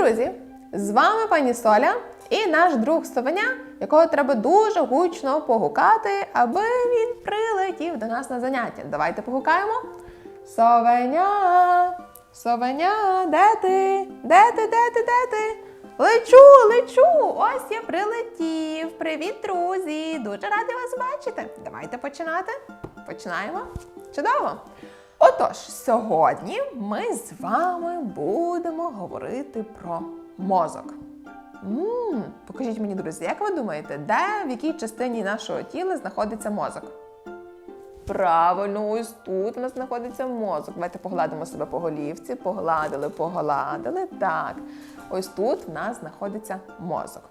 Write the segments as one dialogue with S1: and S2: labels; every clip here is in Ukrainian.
S1: друзі! З вами пані Соля і наш друг Совеня, якого треба дуже гучно погукати, аби він прилетів до нас на заняття. Давайте погукаємо. Совеня! Совеня, де ти? Де ти, де ти, де ти? Лечу, лечу! Ось я прилетів. Привіт, друзі! Дуже радий вас бачити. Давайте починати. Починаємо. Чудово! Отож, сьогодні ми з вами будемо говорити про мозок. м покажіть мені, друзі, як ви думаєте, де в якій частині нашого тіла знаходиться мозок? Правильно, ось тут у нас знаходиться мозок. Давайте погладимо себе по голівці, погладили, погладили. Так, ось тут в нас знаходиться мозок.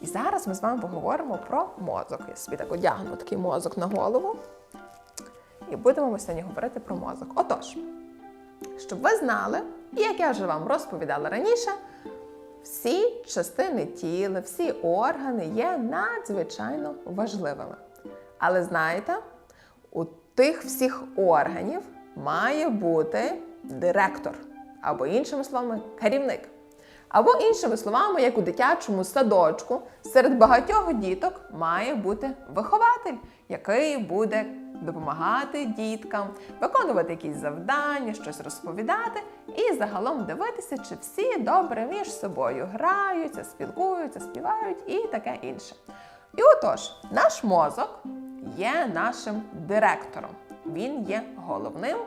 S1: І зараз ми з вами поговоримо про мозок. Я собі так одягну такий мозок на голову. І будемо ми сьогодні говорити про мозок. Отож, щоб ви знали, і як я вже вам розповідала раніше, всі частини тіла, всі органи є надзвичайно важливими. Але знаєте, у тих всіх органів має бути директор, або іншими словами, керівник. Або іншими словами, як у дитячому садочку, серед багатьох діток має бути вихователь, який буде допомагати діткам, виконувати якісь завдання, щось розповідати і загалом дивитися, чи всі добре між собою граються, спілкуються, співають і таке інше. І отож, наш мозок є нашим директором. Він є головним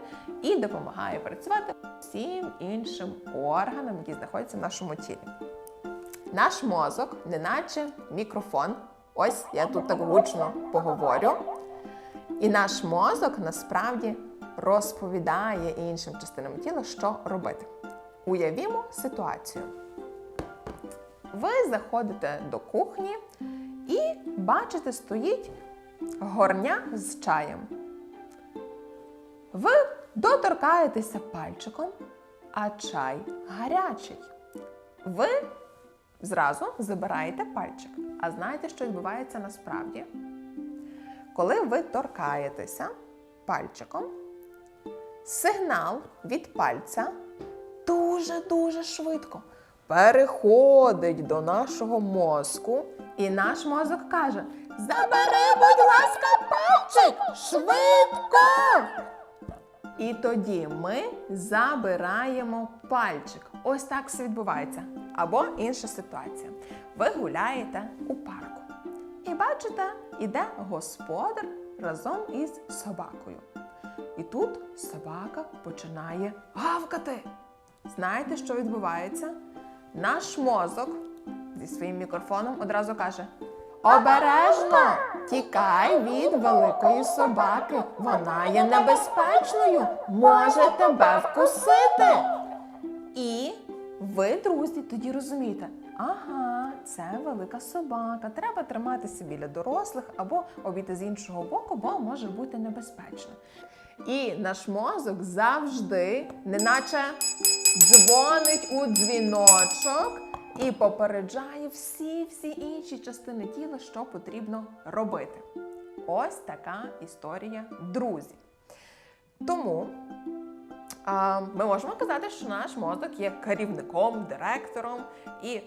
S1: і допомагає працювати всім іншим органам, які знаходяться в нашому тілі. Наш мозок, неначе мікрофон. Ось я тут так гучно поговорю. І наш мозок насправді розповідає іншим частинам тіла, що робити. Уявімо ситуацію. Ви заходите до кухні і бачите, стоїть горня з чаєм. Ви доторкаєтеся пальчиком, а чай гарячий. Ви зразу забираєте пальчик. А знаєте, що відбувається насправді? Коли ви торкаєтеся пальчиком, сигнал від пальця дуже-дуже швидко переходить до нашого мозку, і наш мозок каже: Забери, будь ласка, пальчик! Швидко! І тоді ми забираємо пальчик. Ось так все відбувається. Або інша ситуація. Ви гуляєте у парку. І бачите, іде господар разом із собакою. І тут собака починає гавкати. Знаєте, що відбувається? Наш мозок зі своїм мікрофоном одразу каже: Обережно! Тікай від великої собаки. Вона є небезпечною, може тебе вкусити. І ви, друзі, тоді розумієте, ага, це велика собака. Треба триматися біля дорослих або обійти з іншого боку, бо може бути небезпечно. І наш мозок завжди, неначе дзвонить у дзвіночок і попереджає всі-всі інші частини тіла, що потрібно робити. Ось така історія, друзі. Тому ми можемо казати, що наш мозок є керівником, директором і,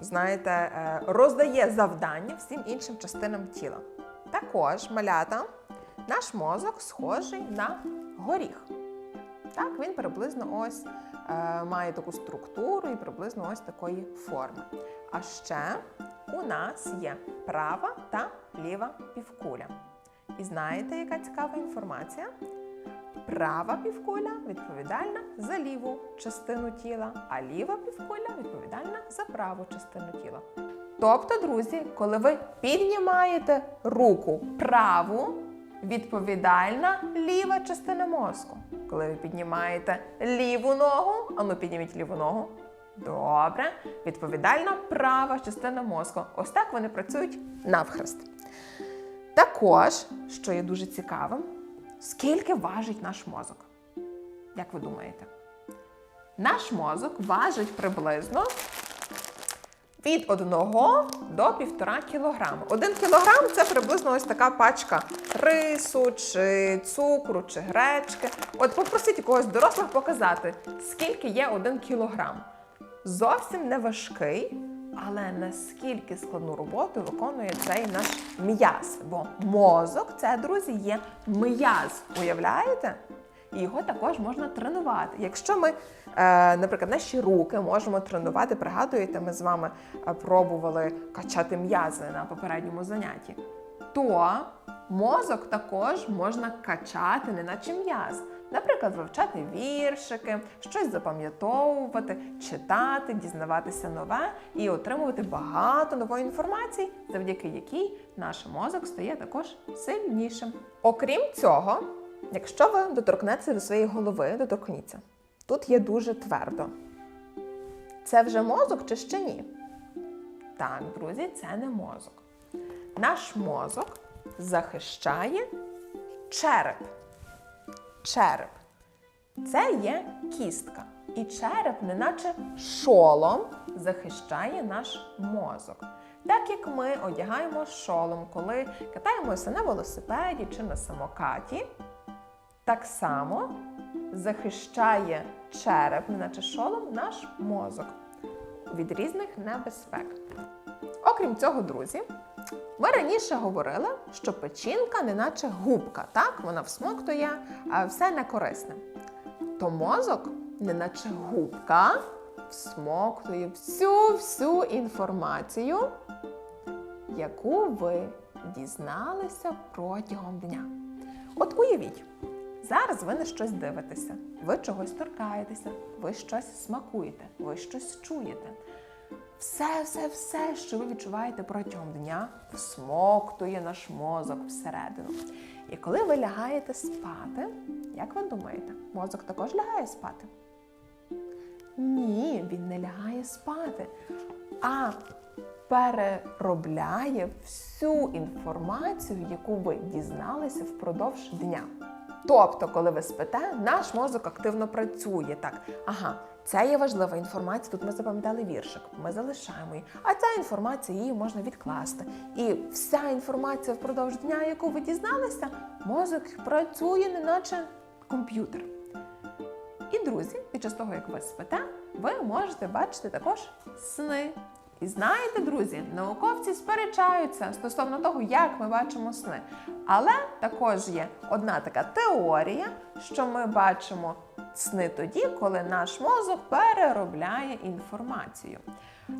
S1: знаєте, е, роздає завдання всім іншим частинам тіла. Також малята, наш мозок схожий на горіх. Так, він приблизно ось е, має таку структуру і приблизно ось такої форми. А ще у нас є права та ліва півкуля. І знаєте, яка цікава інформація? Права півкуля відповідальна за ліву частину тіла, а ліва півкуля відповідальна за праву частину тіла. Тобто, друзі, коли ви піднімаєте руку праву, відповідальна ліва частина мозку. Коли ви піднімаєте ліву ногу, а ну підніміть ліву ногу. Добре, відповідальна права частина мозку. Ось так вони працюють навхрест. Також, що є дуже цікавим, скільки важить наш мозок? Як ви думаєте? Наш мозок важить приблизно від 1 до 1,5 кг. 1 кг це приблизно ось така пачка рису, чи цукру, чи гречки. От попросіть когось дорослих показати, скільки є 1 кг. зовсім не важкий, але наскільки складну роботу виконує цей наш м'яз. Бо мозок це, друзі, є м'яз. Уявляєте? І його також можна тренувати. Якщо ми, е, наприклад, наші руки можемо тренувати, пригадуєте, ми з вами е, пробували качати м'язи на попередньому занятті, то мозок також можна качати, неначе м'яз. Наприклад, вивчати віршики, щось запам'ятовувати, читати, дізнаватися нове і отримувати багато нової інформації, завдяки якій наш мозок стає також сильнішим. Окрім цього, якщо ви доторкнетеся до своєї голови, доторкніться. Тут є дуже твердо. Це вже мозок чи ще ні? Так, друзі, це не мозок. Наш мозок захищає череп. Череп. Це є кістка. І череп, неначе шолом, захищає наш мозок. Так як ми одягаємо шолом, коли катаємося на велосипеді чи на самокаті, так само захищає череп, неначе шолом, наш мозок від різних небезпек. Окрім цього, друзі, ми раніше говорили, що печінка неначе губка, так? Вона всмоктує а все некорисне. То мозок, неначе губка, всмоктує всю всю інформацію, яку ви дізналися протягом дня. От уявіть, зараз ви на щось дивитеся, ви чогось торкаєтеся, ви щось смакуєте, ви щось чуєте. Все, все, все, що ви відчуваєте протягом дня, всмоктує наш мозок всередину. І коли ви лягаєте спати, як ви думаєте, мозок також лягає спати? Ні, він не лягає спати, а переробляє всю інформацію, яку ви дізналися впродовж дня. Тобто, коли ви спите, наш мозок активно працює так. Ага, це є важлива інформація. Тут ми запам'ятали віршик, ми залишаємо її. А ця інформація її можна відкласти. І вся інформація впродовж дня, яку ви дізналися, мозок працює, неначе комп'ютер. І друзі, під час того, як ви спите, ви можете бачити також сни. І знаєте, друзі, науковці сперечаються стосовно того, як ми бачимо сни. Але також є одна така теорія, що ми бачимо сни тоді, коли наш мозок переробляє інформацію,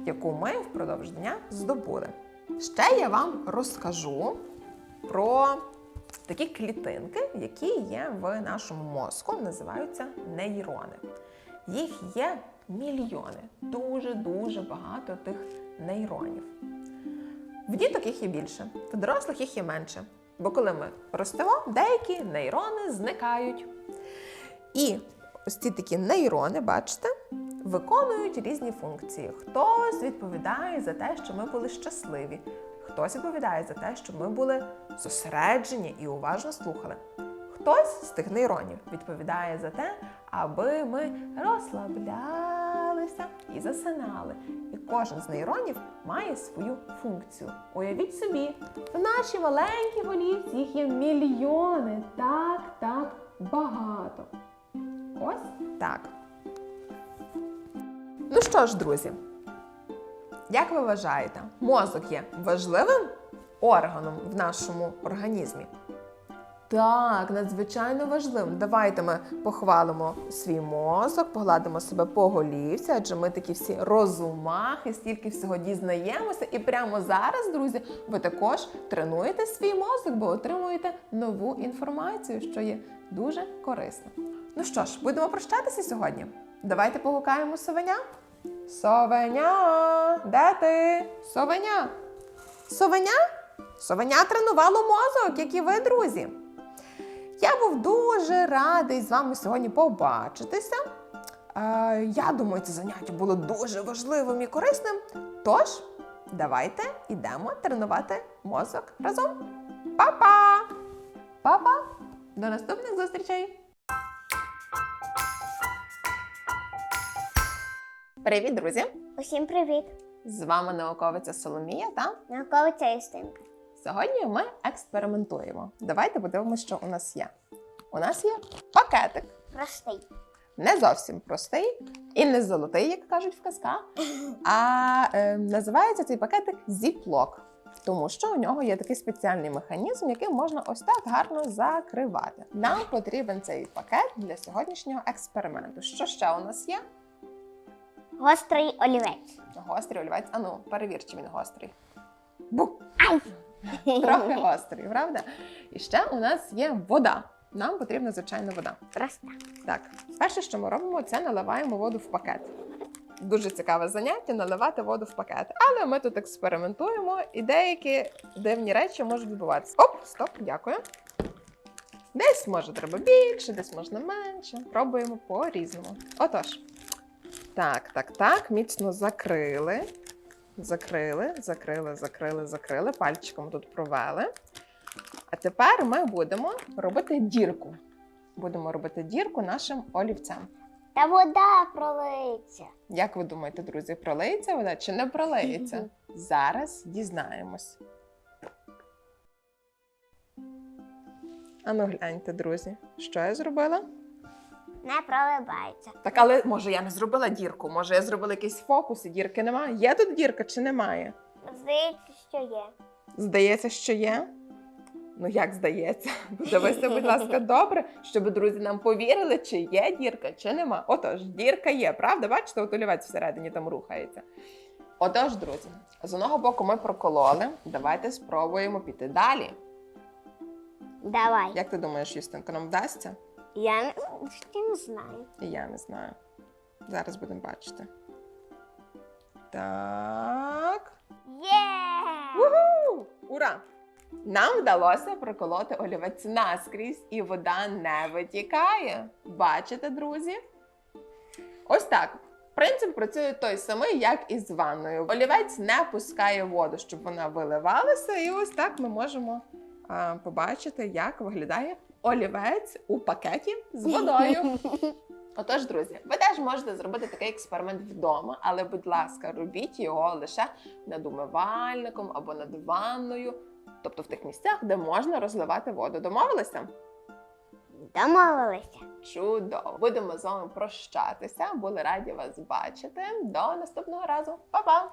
S1: яку ми впродовж дня здобули. Ще я вам розкажу про такі клітинки, які є в нашому мозку, називаються нейрони. Їх є мільйони, дуже-дуже багато тих нейронів. В діток їх є більше, в дорослих їх є менше. Бо коли ми ростемо, деякі нейрони зникають. І ось ці такі нейрони, бачите, виконують різні функції. Хтось відповідає за те, що ми були щасливі, хтось відповідає за те, щоб ми були зосереджені і уважно слухали. Хтось з тих нейронів відповідає за те, аби ми розслаблялися і засинали. І кожен з нейронів має свою функцію. Уявіть собі, в нашій маленькій голівці їх є мільйони. Так, так, багато. Ось так. Ну що ж, друзі, як ви вважаєте, мозок є важливим органом в нашому організмі? Так, надзвичайно важливим. Давайте ми похвалимо свій мозок, погладимо себе по голівці, адже ми такі всі розумахи, стільки всього дізнаємося. І прямо зараз, друзі, ви також тренуєте свій мозок, бо отримуєте нову інформацію, що є дуже корисно. Ну що ж, будемо прощатися сьогодні. Давайте погукаємо совеня. Совеня, де ти? Совеня. Совеня? Совеня тренувало мозок, як і ви, друзі. Я був дуже радий з вами сьогодні побачитися. Е, я думаю, це заняття було дуже важливим і корисним. Тож, давайте йдемо тренувати мозок разом. Па-па! Па-па! До наступних зустрічей! Привіт, друзі!
S2: Усім привіт!
S1: З вами науковиця Соломія та
S2: Науковиця Юстинка.
S1: Сьогодні ми експериментуємо. Давайте подивимося, що у нас є. У нас є пакетик.
S2: Простий.
S1: не зовсім простий і не золотий, як кажуть в казках, а е, називається цей пакетик зіплок. Тому що у нього є такий спеціальний механізм, який можна ось так гарно закривати. Нам потрібен цей пакет для сьогоднішнього експерименту. Що ще у нас є?
S2: Гострий олівець.
S1: Гострий олівець. Ану, перевір, чи він гострий. Бу!
S2: Ай!
S1: Трохи гострий, правда? І ще у нас є вода. Нам потрібна звичайна вода.
S2: Просто.
S1: Так, перше, що ми робимо, це наливаємо воду в пакет. Дуже цікаве заняття наливати воду в пакет. Але ми тут експериментуємо, і деякі дивні речі можуть відбуватися. Оп, стоп, дякую. Десь може треба більше, десь можна менше. Пробуємо по-різному. Отож. Так, так, так, міцно закрили. Закрили, закрили, закрили, закрили. Пальчиком тут провели. А тепер ми будемо робити дірку. Будемо робити дірку нашим олівцем.
S2: Та вода пролиться.
S1: Як ви думаєте, друзі, пролиється вода чи не пролиється? Зараз дізнаємось. Ану, гляньте, друзі, що я зробила?
S2: Не проливається.
S1: Так, але може я не зробила дірку, може я зробила якийсь фокус, і дірки немає. Є тут дірка чи немає?
S2: Здається, що є.
S1: Здається, що є. Ну, як здається? Подивися, будь ласка, добре, щоб друзі нам повірили, чи є дірка, чи нема. Отож, дірка є, правда? Бачите, от олівець всередині там рухається. Отож, друзі, з одного боку ми прокололи. Давайте спробуємо піти далі.
S2: Давай.
S1: Як ти думаєш, Юстинко, нам вдасться?
S2: Я не, ще не знаю.
S1: Я не знаю. Зараз будемо бачити. Так.
S2: Є!
S1: Уху! Ура! Нам вдалося проколоти олівець наскрізь, і вода не витікає. Бачите, друзі? Ось так. Принцип працює той самий, як і з ванною. Олівець не пускає воду, щоб вона виливалася, і ось так ми можемо а, побачити, як виглядає олівець у пакеті з водою. Отож, друзі, ви теж можете зробити такий експеримент вдома, але, будь ласка, робіть його лише над умивальником або над ванною, тобто в тих місцях, де можна розливати воду. Домовилися?
S2: Домовилися.
S1: Чудово! Будемо з вами прощатися. Були раді вас бачити. До наступного разу. Па-па!